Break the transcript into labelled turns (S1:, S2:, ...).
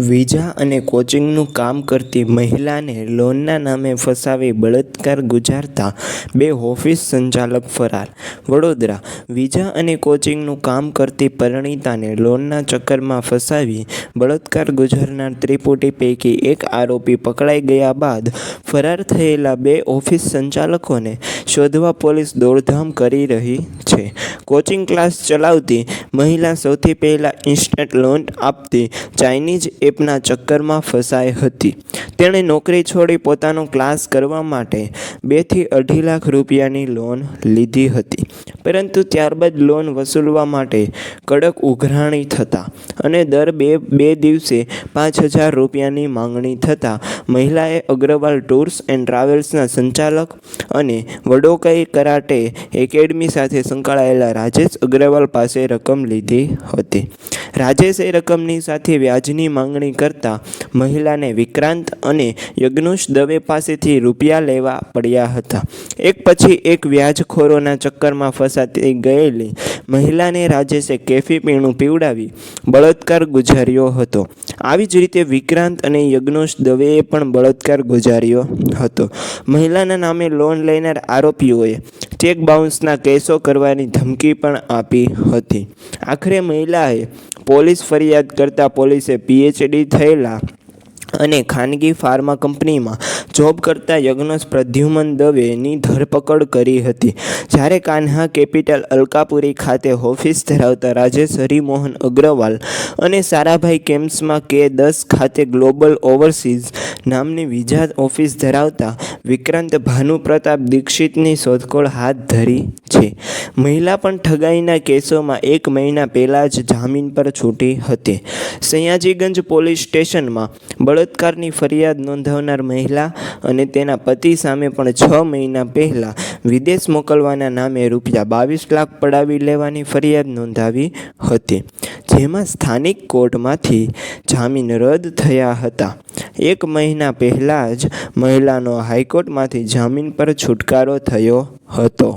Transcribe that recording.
S1: Visa અને કોચિંગનું કામ કરતી મહિલાને લોનના નામે ફસાવી બળાત્કાર ગુજારતા બે ઓફિસ સંચાલક ફરાર. વડોદરા, વિઝા અને કોચિંગનું કામ કરતી પરિણીતાને લોનના ચક્કરમાં ફસાવી બળાત્કાર ગુજારનાર ત્રિપુટી પૈકી એક આરોપી પકડાઈ ગયા બાદ ફરાર થયેલા બે ઓફિસ સંચાલકોને શોધવા પોલીસ દોડધામ કરી રહી છે. કોચિંગ ક્લાસ ચલાવતી મહિલા સૌથી પહેલાં ઇન્સ્ટન્ટ લોન આપતી ચાઇનીઝ એપના ચક્કરમાં ફસાઈ હતી. તેણે નોકરી છોડી પોતાનો ક્લાસ કરવા માટે બેથી અઢી લાખ રૂપિયાની લોન લીધી હતી. પરંતુ ત્યારબાદ લોન વસૂલવા માટે કડક ઉઘરાણી થતાં અને દર બે બે દિવસે પાંચ હજાર રૂપિયાની માંગણી થતાં મહિલાએ અગ્રવાલ ટૂર્સ એન્ડ ટ્રાવેલ્સના સંચાલક અને વડોકઈ કરાટે એકેડમી સાથે સંકળાયેલા રાજેશ અગ્રવાલ પાસે રકમ લીધી હતી. રાજેશ એ રકમની સાથે વ્યાજની માંગણી કરતાં મહિલાને વિક્રાંત અને યજ્ઞુષ દવે પાસેથી રૂપિયા લેવા પડ્યા હતા. એક પછી એક વ્યાજખોરોના ચક્કરમાં ફસાતી ગયેલી મહિલાને રાજેશે કેફી પીણું પીવડાવી બળાત્કાર ગુજાર્યો હતો. આવી જ રીતે વિક્રાંત અને યજ્ઞુષ દવેએ પણ બળાત્કાર ગુજાર્યો હતો. મહિલાના નામે લોન લેનાર આરોપીઓએ ચેક બાઉન્સના કેસો કરવાની ધમકી પણ આપી હતી. આખરે મહિલાએ પોલીસ ફરિયાદ કરતાં પોલીસે પીએચડી થયેલા અને ખાનગી ફાર્મા કંપનીમાં જોબ કરતા યજ્ઞસ પ્રદ્યુમન દવેની ધરપકડ કરી હતી. જ્યારે કાન્હા કેપિટલ અલકાપુરી ખાતે ઓફિસ ધરાવતા રાજેશ હરિમોહન અગ્રવાલ અને સારાભાઈ કેમ્પ્સમાં કે દસ ખાતે ગ્લોબલ ઓવરસીઝ નામની વિઝા ઓફિસ ધરાવતા વિક્રાંત ભાનુપ્રતાપ દીક્ષિતની શોધખોળ હાથ ધરી છે. મહિલા પણ ઠગાઈના કેસોમાં એક મહિના પહેલાં જ જામીન પર છૂટી હતી. સયાજીગંજ પોલીસ સ્ટેશનમાં બળાત્કારની ફરિયાદ નોંધાવનાર મહિલા અને તેના પતિ સામે પણ છ મહિના પહેલાં વિદેશ મોકલવાના નામે રૂપિયા બાવીસ લાખ પડાવી લેવાની ફરિયાદ નોંધાવી હતી. જેમાં સ્થાનિક કોર્ટમાંથી જામીન રદ થયા હતા. એક મહિના પહેલાં જ મહિલાનો હાઈકોર્ટમાંથી જામીન પર છુટકારો થયો હતો.